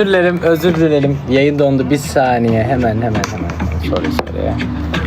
Özür dilerim, özür dilerim. Yayın dondu bir saniye. Hemen hemen hemen. Sorry sorry.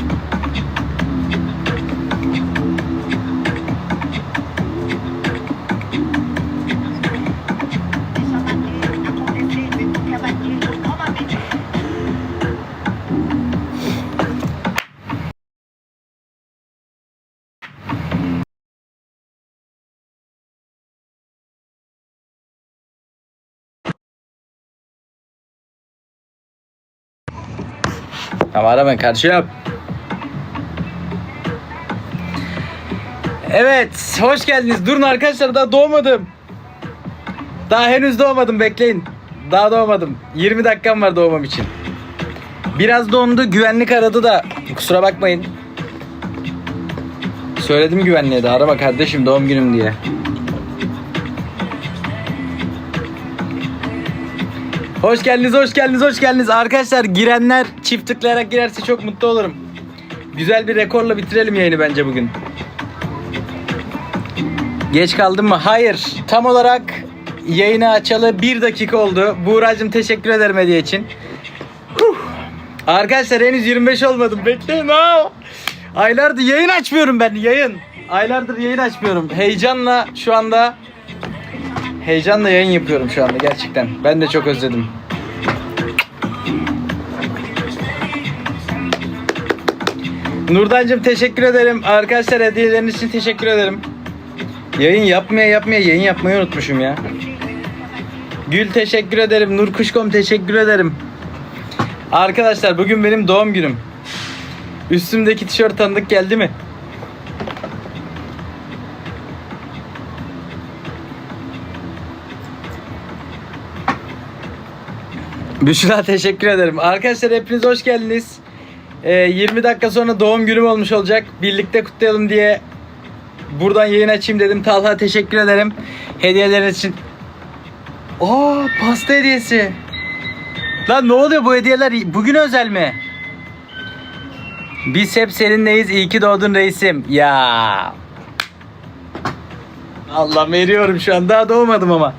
Tamam aramayın kardeşim. Evet, hoş geldiniz. Durun arkadaşlar daha doğmadım. Daha henüz doğmadım bekleyin. Daha doğmadım. 20 dakikam var doğmam için. Biraz dondu, güvenlik aradı da kusura bakmayın. Söyledim güvenliğe de arama kardeşim doğum günüm diye. Hoş geldiniz, hoş geldiniz, hoş geldiniz. Arkadaşlar girenler çift tıklayarak girerse çok mutlu olurum. Güzel bir rekorla bitirelim yayını bence bugün. Geç kaldım mı? Hayır. Tam olarak yayını açalı bir dakika oldu. Buğra'cığım teşekkür ederim hediye için. Huh. Arkadaşlar henüz 25 olmadım. Bekleyin ha. Aylardır yayın açmıyorum ben. Yayın. Aylardır yayın açmıyorum. Heyecanla şu anda Heyecanla yayın yapıyorum şu anda gerçekten. Ben de çok özledim. Nurdancığım teşekkür ederim. Arkadaşlar hediyeleriniz için teşekkür ederim. Yayın yapmaya yapmaya yayın yapmayı unutmuşum ya. Gül teşekkür ederim. Nur Kuşkom teşekkür ederim. Arkadaşlar bugün benim doğum günüm. Üstümdeki tişört tanıdık geldi mi? Büşra teşekkür ederim. Arkadaşlar hepiniz hoş geldiniz. Ee, 20 dakika sonra doğum günüm olmuş olacak. Birlikte kutlayalım diye buradan yayın açayım dedim. Talha teşekkür ederim. Hediyeleriniz için. Aa pasta hediyesi. Lan ne oluyor bu hediyeler bugün özel mi? Biz hep seninleyiz. İyi ki doğdun reisim. Ya. Allah veriyorum şu an. Daha doğmadım ama.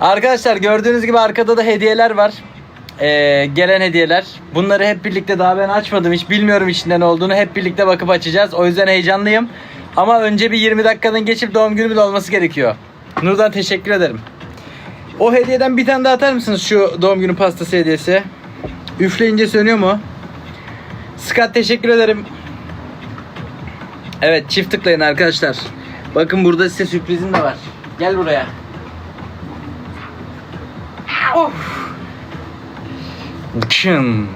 Arkadaşlar gördüğünüz gibi arkada da hediyeler var. Ee, gelen hediyeler. Bunları hep birlikte daha ben açmadım. Hiç bilmiyorum içinde ne olduğunu. Hep birlikte bakıp açacağız. O yüzden heyecanlıyım. Ama önce bir 20 dakikanın geçip doğum günümün olması gerekiyor. Nurdan teşekkür ederim. O hediyeden bir tane daha atar mısınız şu doğum günü pastası hediyesi? Üfleyince sönüyor mu? Scott teşekkür ederim. Evet çift tıklayın arkadaşlar. Bakın burada size sürprizim de var. Gel buraya. Of. Çın.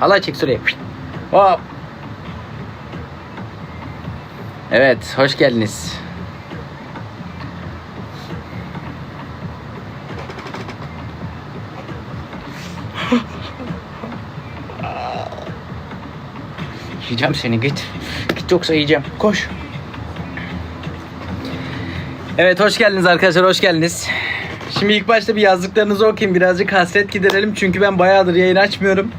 Hala çek şuraya. Hop. Evet, hoş geldiniz. yiyeceğim seni git. Git yoksa yiyeceğim. Koş. Evet hoş geldiniz arkadaşlar hoş geldiniz. Şimdi ilk başta bir yazdıklarınızı okuyayım birazcık hasret giderelim çünkü ben bayağıdır yayın açmıyorum.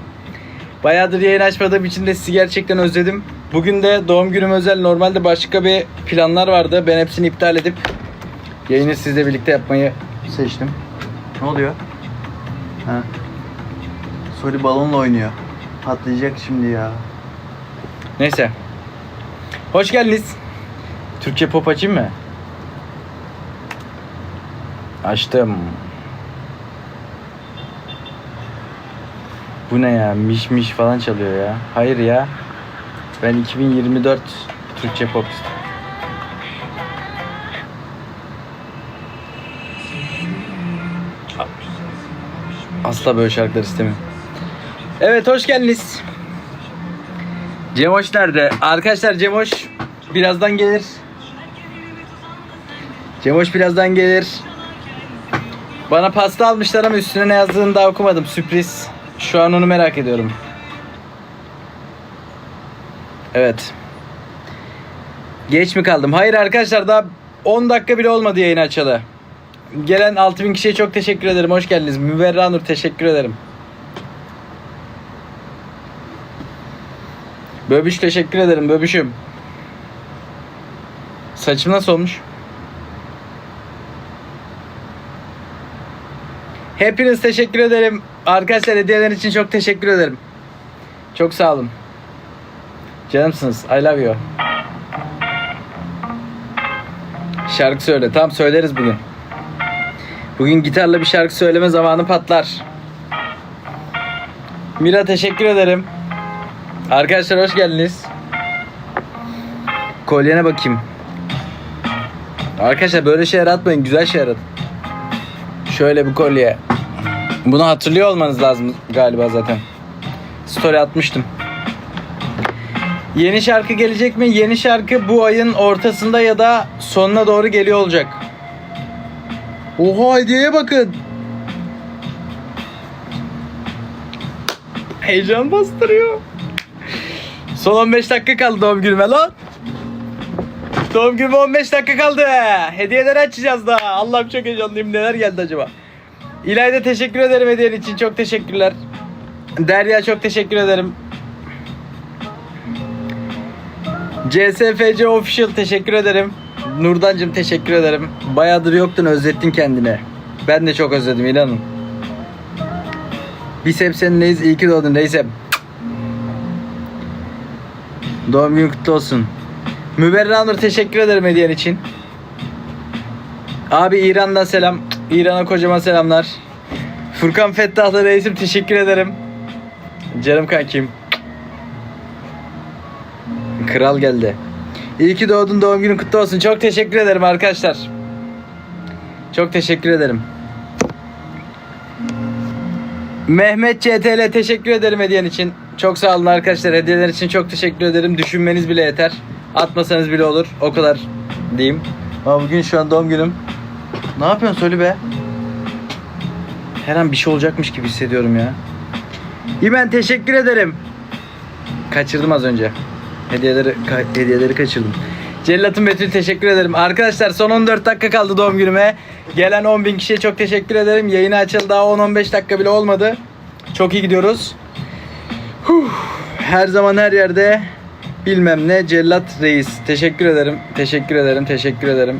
Bayağıdır yayın açmadığım için de sizi gerçekten özledim. Bugün de doğum günüm özel normalde başka bir planlar vardı. Ben hepsini iptal edip yayını sizle birlikte yapmayı seçtim. Ne oluyor? Ha. Soli balonla oynuyor. Patlayacak şimdi ya. Neyse. Hoş geldiniz. Türkçe pop açayım mı? Açtım. Bu ne ya? Miş miş falan çalıyor ya. Hayır ya. Ben 2024 Türkçe pop istiyorum. Asla böyle şarkılar istemiyorum. Evet hoş geldiniz. Cemoş nerede? Arkadaşlar Cemoş birazdan gelir. Cemoş birazdan gelir. Bana pasta almışlar ama üstüne ne yazdığını daha okumadım. Sürpriz. Şu an onu merak ediyorum. Evet. Geç mi kaldım? Hayır arkadaşlar daha 10 dakika bile olmadı yayını açalı. Gelen 6000 kişiye çok teşekkür ederim. Hoş geldiniz. Müberra Nur teşekkür ederim. Böbüş teşekkür ederim Böbüşüm. Saçım nasıl olmuş? Hepiniz teşekkür ederim. Arkadaşlar hediyeler için çok teşekkür ederim. Çok sağ olun. Canımsınız. I love you. Şarkı söyle. Tamam söyleriz bugün. Bugün gitarla bir şarkı söyleme zamanı patlar. Mira teşekkür ederim. Arkadaşlar hoş geldiniz. Kolyene bakayım. Arkadaşlar böyle şeyler atmayın. Güzel şeyler atın. Şöyle bir kolye. Bunu hatırlıyor olmanız lazım galiba zaten. Story atmıştım. Yeni şarkı gelecek mi? Yeni şarkı bu ayın ortasında ya da sonuna doğru geliyor olacak. Oha hediyeye bakın. Heyecan bastırıyor. Son 15 dakika kaldı doğum günüme lan. Doğum günüme 15 dakika kaldı. Hediyeleri açacağız daha. Allah'ım çok heyecanlıyım. Neler geldi acaba? İlayda teşekkür ederim hediyen için. Çok teşekkürler. Derya çok teşekkür ederim. CSFC Official teşekkür ederim. Nurdancım teşekkür ederim. Bayağıdır yoktun özlettin kendine. Ben de çok özledim inanın. Bisep seninleyiz. İyi ki doğdun Reisem. Doğum günün kutlu olsun. Müberra Nur teşekkür ederim hediyen için. Abi İran'dan selam. İran'a kocaman selamlar. Furkan Fettahlı reisim teşekkür ederim. Canım kankim. Kral geldi. İyi ki doğdun doğum günün kutlu olsun. Çok teşekkür ederim arkadaşlar. Çok teşekkür ederim. Mehmet CTL teşekkür ederim hediyen için. Çok sağ olun arkadaşlar. Hediyeler için çok teşekkür ederim. Düşünmeniz bile yeter. Atmasanız bile olur. O kadar diyeyim. Ama bugün şu an doğum günüm. Ne yapıyorsun söyle be. Her an bir şey olacakmış gibi hissediyorum ya. İmen teşekkür ederim. Kaçırdım az önce. Hediyeleri ka- hediyeleri kaçırdım. Cellat'ın Betül teşekkür ederim. Arkadaşlar son 14 dakika kaldı doğum günüme. Gelen 10.000 kişiye çok teşekkür ederim. Yayını açıldı daha 10-15 dakika bile olmadı. Çok iyi gidiyoruz. Huh. Her zaman her yerde bilmem ne Cellat Reis. Teşekkür ederim. Teşekkür ederim. Teşekkür ederim.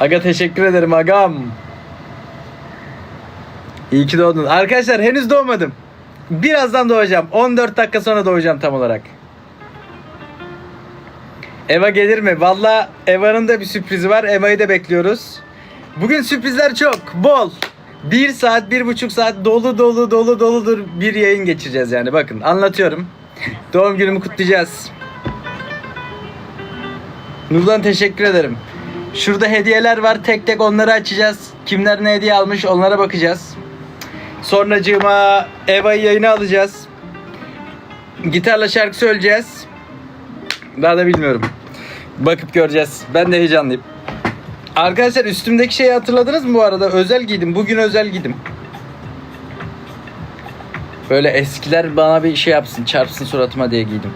Aga teşekkür ederim agam. İyi ki doğdun. Arkadaşlar henüz doğmadım. Birazdan doğacağım. 14 dakika sonra doğacağım tam olarak. Eva gelir mi? Valla Eva'nın da bir sürprizi var. Eva'yı da bekliyoruz. Bugün sürprizler çok. Bol. Bir saat, bir buçuk saat dolu dolu dolu doludur bir yayın geçireceğiz yani. Bakın anlatıyorum. Doğum günümü kutlayacağız. Nurdan teşekkür ederim. Şurada hediyeler var. Tek tek onları açacağız. Kimler ne hediye almış onlara bakacağız. Sonracığıma Eva'yı yayına alacağız. Gitarla şarkı söyleyeceğiz. Daha da bilmiyorum. Bakıp göreceğiz. Ben de heyecanlıyım. Arkadaşlar üstümdeki şeyi hatırladınız mı bu arada? Özel giydim. Bugün özel giydim. Böyle eskiler bana bir şey yapsın, çarpsın suratıma diye giydim.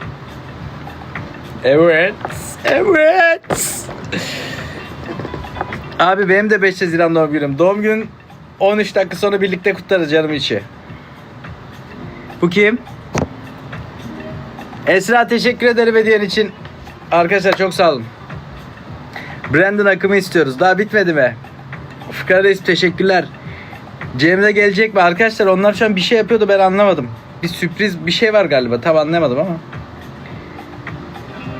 Evet. Evet. Abi benim de 5 Haziran doğum günüm. Doğum günün 13 dakika sonra birlikte kutlarız canım içi. Bu kim? Esra teşekkür ederim hediyen için. Arkadaşlar çok sağ olun. Brandon akımı istiyoruz. Daha bitmedi mi? Fıkra Reis teşekkürler. Cemre gelecek mi? Arkadaşlar onlar şu an bir şey yapıyordu ben anlamadım. Bir sürpriz bir şey var galiba. Tam anlamadım ama.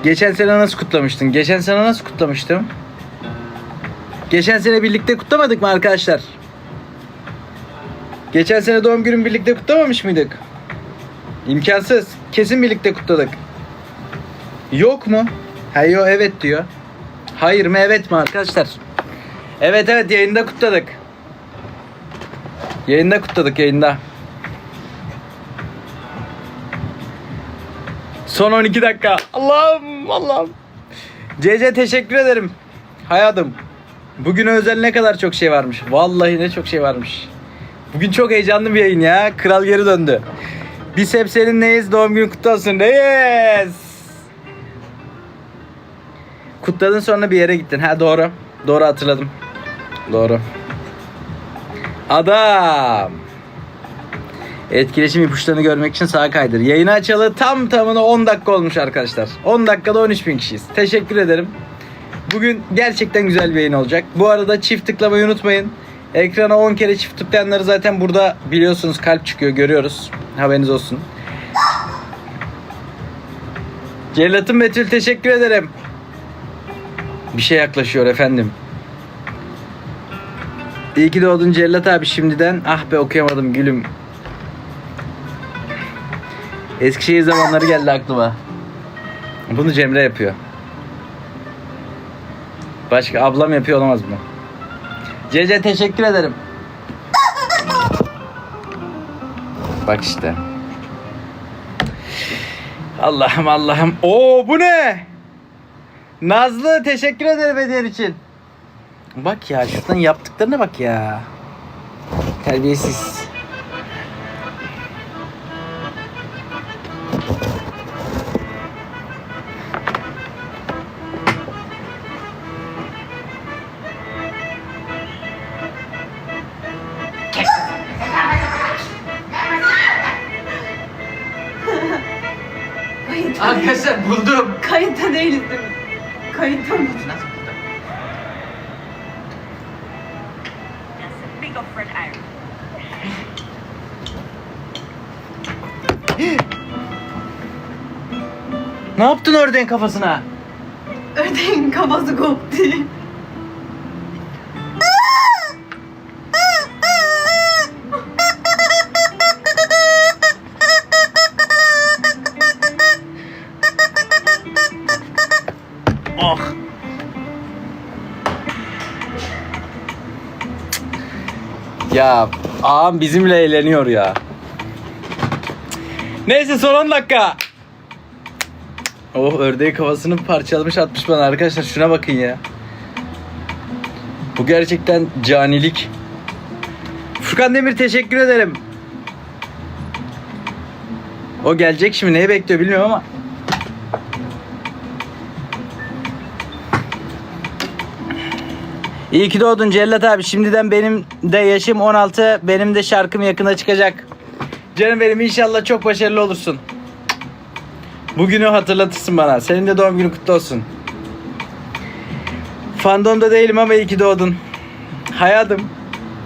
Geçen sene nasıl kutlamıştın? Geçen sene nasıl kutlamıştım? Geçen sene birlikte kutlamadık mı arkadaşlar? Geçen sene doğum günümü birlikte kutlamamış mıydık? İmkansız. Kesin birlikte kutladık. Yok mu? Hayır evet diyor. Hayır mı evet mi arkadaşlar? Evet evet yayında kutladık. Yayında kutladık yayında. Son 12 dakika. Allah'ım Allah'ım. CC teşekkür ederim. Hayatım. Bugüne özel ne kadar çok şey varmış. Vallahi ne çok şey varmış. Bugün çok heyecanlı bir yayın ya. Kral geri döndü. Biz hep seninleyiz. Doğum günün kutlu olsun. Reis. Kutladın sonra bir yere gittin. Ha doğru. Doğru hatırladım. Doğru. Adam. Etkileşim ipuçlarını görmek için sağa kaydır. Yayını açalı tam tamına 10 dakika olmuş arkadaşlar. 10 dakikada 13 bin kişiyiz. Teşekkür ederim. Bugün gerçekten güzel bir yayın olacak. Bu arada çift tıklamayı unutmayın. Ekrana 10 kere çift tıklayanları zaten burada biliyorsunuz kalp çıkıyor görüyoruz. Haberiniz olsun. Cellat'ın Betül teşekkür ederim. Bir şey yaklaşıyor efendim. İyi ki doğdun Cellat abi şimdiden. Ah be okuyamadım gülüm. Eskişehir zamanları geldi aklıma. Bunu Cemre yapıyor. Başka ablam yapıyor olamaz bunu. CC teşekkür ederim. Bak işte. Allah'ım Allah'ım. Oo bu ne? Nazlı teşekkür ederim hediyen için. Bak ya şuradan yaptıklarına bak ya. Terbiyesiz. Arkadaşlar buldum. kayıtta değiliz değil mi? Kayıtta mı? Big of Fred Iron. Ne yaptın ördeğin kafasına? Ördeğin kafası koptu. Ya ağam bizimle eğleniyor ya. Neyse son 10 dakika. Oh ördeği kafasını parçalamış atmış bana arkadaşlar şuna bakın ya. Bu gerçekten canilik. Furkan Demir teşekkür ederim. O gelecek şimdi neyi bekliyor bilmiyorum ama. İyi ki doğdun Cellat abi. Şimdiden benim de yaşım 16. Benim de şarkım yakına çıkacak. Canım benim inşallah çok başarılı olursun. Bugünü hatırlatırsın bana. Senin de doğum günün kutlu olsun. Fandomda değilim ama iyi ki doğdun. Hayatım.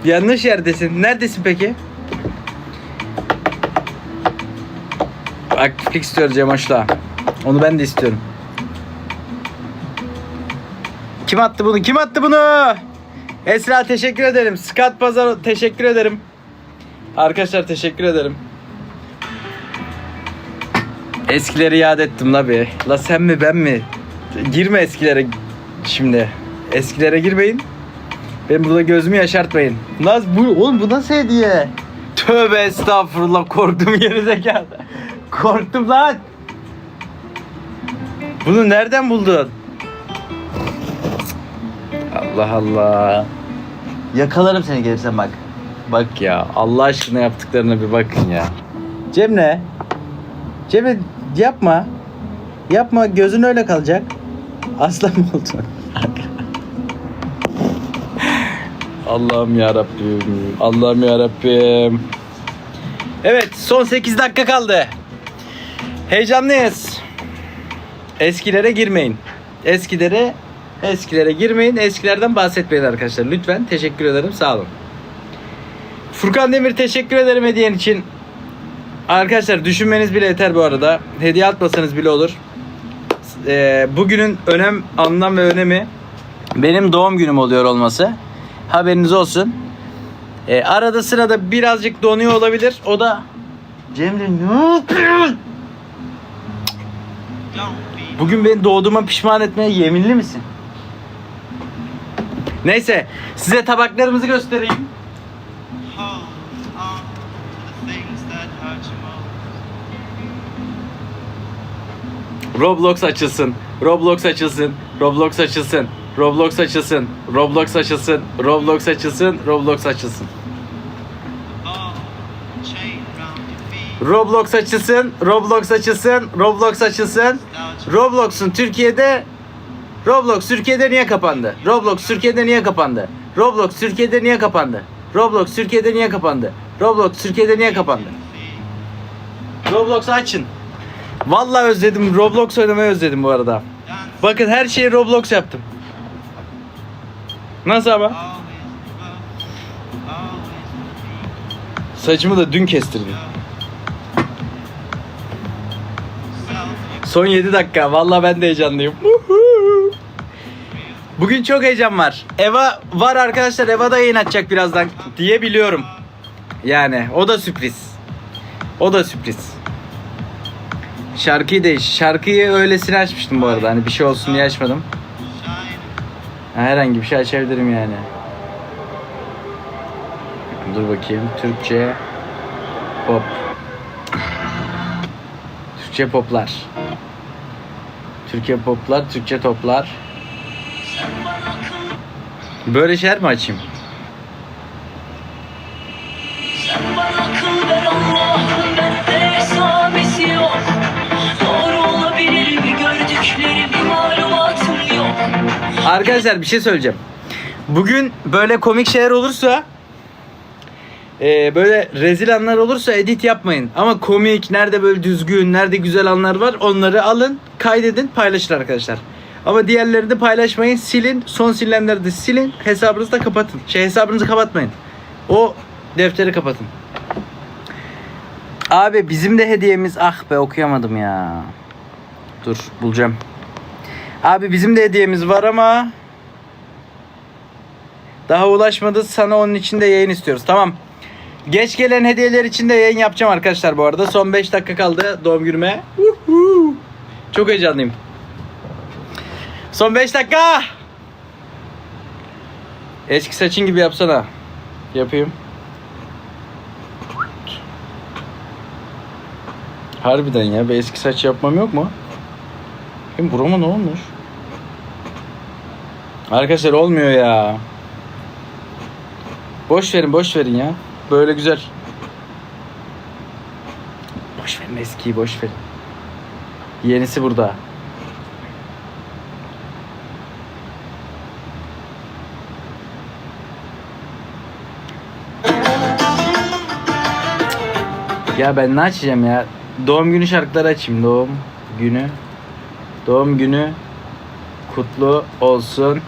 Yanlış yerdesin. Neredesin peki? Aktiflik istiyoruz Cemoş'la. Onu ben de istiyorum. Kim attı bunu? Kim attı bunu? Esra teşekkür ederim. Scott Pazar teşekkür ederim. Arkadaşlar teşekkür ederim. Eskileri yad ettim la bir. La sen mi ben mi? Girme eskilere şimdi. Eskilere girmeyin. Ben burada gözümü yaşartmayın. Naz bu oğlum bu nasıl hediye? Tövbe estağfurullah korktum gerizekalı. Korktum lan. Bunu nereden buldun? Allah Allah. Yakalarım seni gelirsen bak. Bak ya Allah aşkına yaptıklarına bir bakın ya. Cemre. Cemre yapma. Yapma gözün öyle kalacak. Aslan mı oldun? Allah'ım ya Rabbim. Allah'ım ya Rabbim. Evet, son 8 dakika kaldı. Heyecanlıyız. Eskilere girmeyin. Eskilere eskilere girmeyin. Eskilerden bahsetmeyin arkadaşlar. Lütfen. Teşekkür ederim. Sağ olun. Furkan Demir teşekkür ederim hediyen için. Arkadaşlar düşünmeniz bile yeter bu arada. Hediye atmasanız bile olur. Ee, bugünün önem, anlam ve önemi benim doğum günüm oluyor olması. Haberiniz olsun. Ee, arada sırada birazcık donuyor olabilir. O da Cemre ne yapıyorsun? Bugün beni doğduğuma pişman etmeye yeminli misin? Neyse size tabaklarımızı göstereyim. Roblox açılsın. Roblox açılsın. Roblox açılsın. Roblox açılsın. Roblox açılsın. Roblox açılsın. Roblox açılsın. Feet. Roblox açılsın. Roblox açılsın. Roblox açılsın. Roblox'un Türkiye'de Roblox Türkiye'de niye kapandı? Roblox Türkiye'de niye kapandı? Roblox Türkiye'de niye kapandı? Roblox Türkiye'de niye kapandı? Roblox Türkiye'de niye kapandı? Roblox açın. Vallahi özledim. Roblox oynamayı özledim bu arada. Bakın her şeyi Roblox yaptım. Nasıl ama? Saçımı da dün kestirdim. Son 7 dakika. Vallahi ben de heyecanlıyım. Bugün çok heyecan var. Eva var arkadaşlar. Eva da yayın açacak birazdan diye biliyorum. Yani o da sürpriz. O da sürpriz. Şarkıyı değiş. Şarkıyı öylesine açmıştım bu arada. Hani bir şey olsun diye açmadım. Herhangi bir şey açabilirim yani. Dur bakayım. Türkçe pop. Türkçe poplar. Türkçe poplar, Türkçe toplar. Böyle şeyler mi açayım? Sen bana akıl ver Allah'ım bende esamesi yok Doğru olabilir mi gördükleri bir malumatım yok Arkadaşlar bir şey söyleyeceğim. Bugün böyle komik şeyler olursa e, böyle rezil anlar olursa edit yapmayın. Ama komik, nerede böyle düzgün, nerede güzel anlar var onları alın, kaydedin, paylaşın arkadaşlar. Ama diğerleri de paylaşmayın, silin. Son sililenleri de silin. Hesabınızı da kapatın. Şey hesabınızı kapatmayın. O defteri kapatın. Abi bizim de hediyemiz ah be okuyamadım ya. Dur bulacağım. Abi bizim de hediyemiz var ama daha ulaşmadı. Sana onun için de yayın istiyoruz. Tamam. Geç gelen hediyeler için de yayın yapacağım arkadaşlar bu arada. Son 5 dakika kaldı doğum günüme. Çok heyecanlıyım. Son 5 dakika. Eski saçın gibi yapsana. Yapayım. Harbiden ya. Bir eski saç yapmam yok mu? Benim burama ne olmuş? Arkadaşlar olmuyor ya. Boş verin boş verin ya. Böyle güzel. Boş verin eskiyi boş verin. Yenisi burada. Ya ben ne açacağım ya? Doğum günü şarkıları açayım. Doğum günü. Doğum günü kutlu olsun.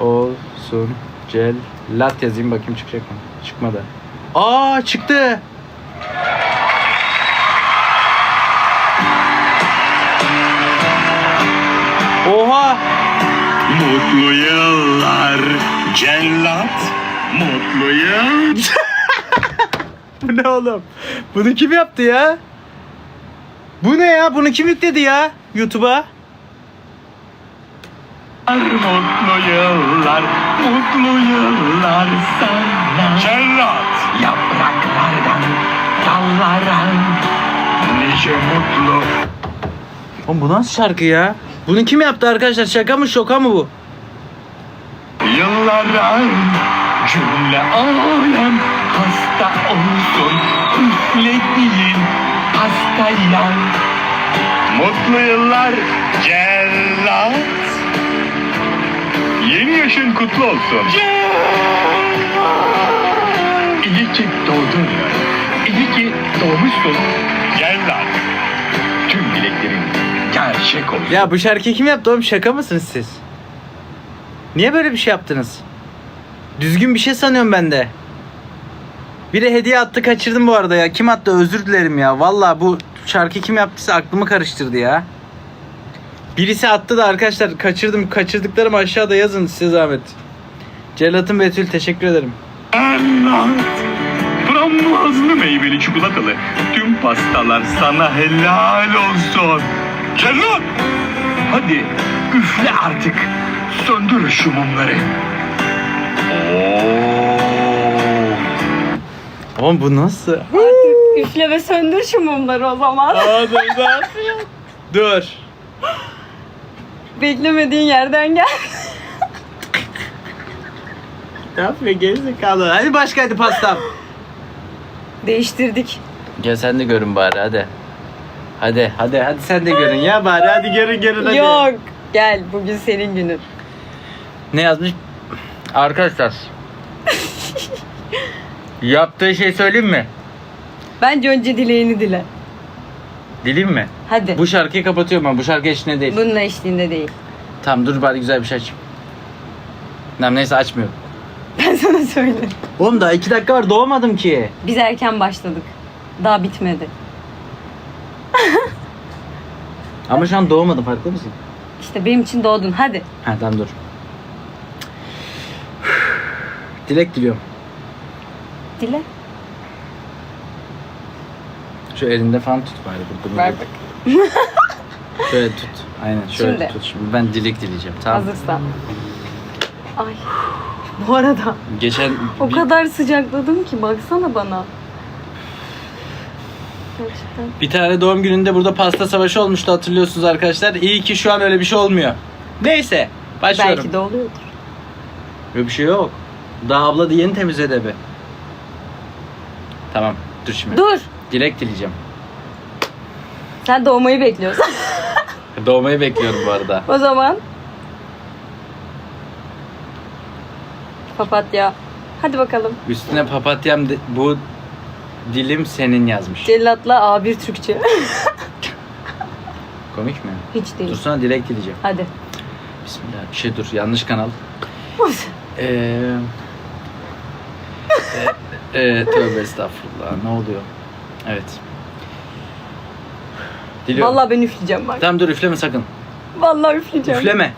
Olsun. Cellat yazayım bakayım çıkacak mı? Çıkmadı. Aa çıktı. Oha. Mutlu yıllar cellat Mutlu yıl Bu ne oğlum? Bunu kim yaptı ya? Bu ne ya? Bunu kim yükledi ya? YouTube'a? Mutlu yıllar Mutlu yıllar sana Cellat Yapraklardan Dallara Nice mutlu Oğlum bu nasıl şarkı ya? Bunu kim yaptı arkadaşlar? Şaka mı şoka mı bu? Yıllara Cümle alem Hasta olsun Üflediğin Hastaya Mutlu yıllar Cellat Yeni yaşın kutlu olsun. İyi ki doğdun. İyi ki doğmuşsun. Cellat. Tüm dileklerin gerçek olsun. Ya bu şarkıyı kim yaptı oğlum? Şaka mısınız siz? Niye böyle bir şey yaptınız? Düzgün bir şey sanıyorum ben de. Biri hediye attı kaçırdım bu arada ya. Kim attı özür dilerim ya. Valla bu şarkı kim yaptıysa aklımı karıştırdı ya. Birisi attı da arkadaşlar kaçırdım. Kaçırdıklarım aşağıda yazın size zahmet. Celat'ın Betül teşekkür ederim. Frambuazlı meyveli çikolatalı. Tüm pastalar sana helal olsun. Cellat. Hadi üfle artık. Söndür şu mumları. Oo. Oğlum bu nasıl? Üfle ve söndür şu mumları o zaman. Aa, dur, dur. Dur. Beklemediğin yerden gel. Ne yapıyor gerizekalı? Hadi başka hadi pastam. Değiştirdik. Gel sen de görün bari hadi. Hadi hadi hadi sen de görün ya bari hadi görün görün hadi. Yok. Gel bugün senin günün. Ne yazmış? Arkadaşlar. Yaptığı şey söyleyeyim mi? Bence önce dileğini dile. Dileyim mi? Hadi. Bu şarkıyı kapatıyorum ben. Bu şarkı eşliğinde değil. Bunun eşliğinde değil. Tamam dur bari güzel bir şey açayım. Tamam neyse açmıyorum. Ben sana söyledim. Oğlum daha iki dakika var doğmadım ki. Biz erken başladık. Daha bitmedi. Ama şu an doğmadım farkında mısın? İşte benim için doğdun. Hadi. Ha tamam dur. Dilek diliyorum. Dile. Şu elinde falan tut bari burada. Ver bak. Şöyle tut. Aynen şöyle Şimdi. tut. Şimdi ben dilek dileyeceğim. Tamam. Hazırsan. Ay. Bu arada Geçen o bir- kadar sıcakladım ki baksana bana. Gerçekten. Bir tane doğum gününde burada pasta savaşı olmuştu hatırlıyorsunuz arkadaşlar. İyi ki şu an öyle bir şey olmuyor. Neyse başlıyorum. Belki de oluyordur. Böyle bir şey yok. Daha abla da yeni temizledi evi. Tamam dur şimdi. Dur. Dilek dileyeceğim. Sen doğmayı bekliyorsun. Doğmayı bekliyorum bu arada. o zaman. Papatya. Hadi bakalım. Üstüne papatyam de- bu dilim senin yazmış. Cellatla A1 Türkçe. Komik mi? Hiç değil. Dursana dilek dileyeceğim. Hadi. Bismillah. Bir şey dur yanlış kanal. Eee... e, e, tövbe estağfurullah. Ne oluyor? Evet. Diliyorum. Vallahi ben üfleyeceğim bak. Tamam dur üfleme sakın. Vallahi üfleyeceğim. Üfleme.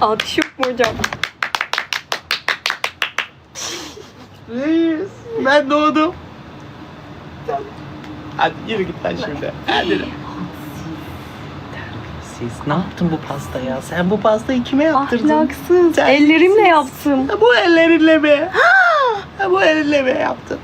Alkış yok mu hocam? Ben doğdum. Hadi yürü git lan şimdi. Hadi. Siz ne yaptın bu pastaya? Sen bu pastayı kime yaptırdın? Ahlaksız. Sen- Ellerimle yaptım. Ha, Bu ellerinle mi? Ha, bu ellerinle mi yaptın?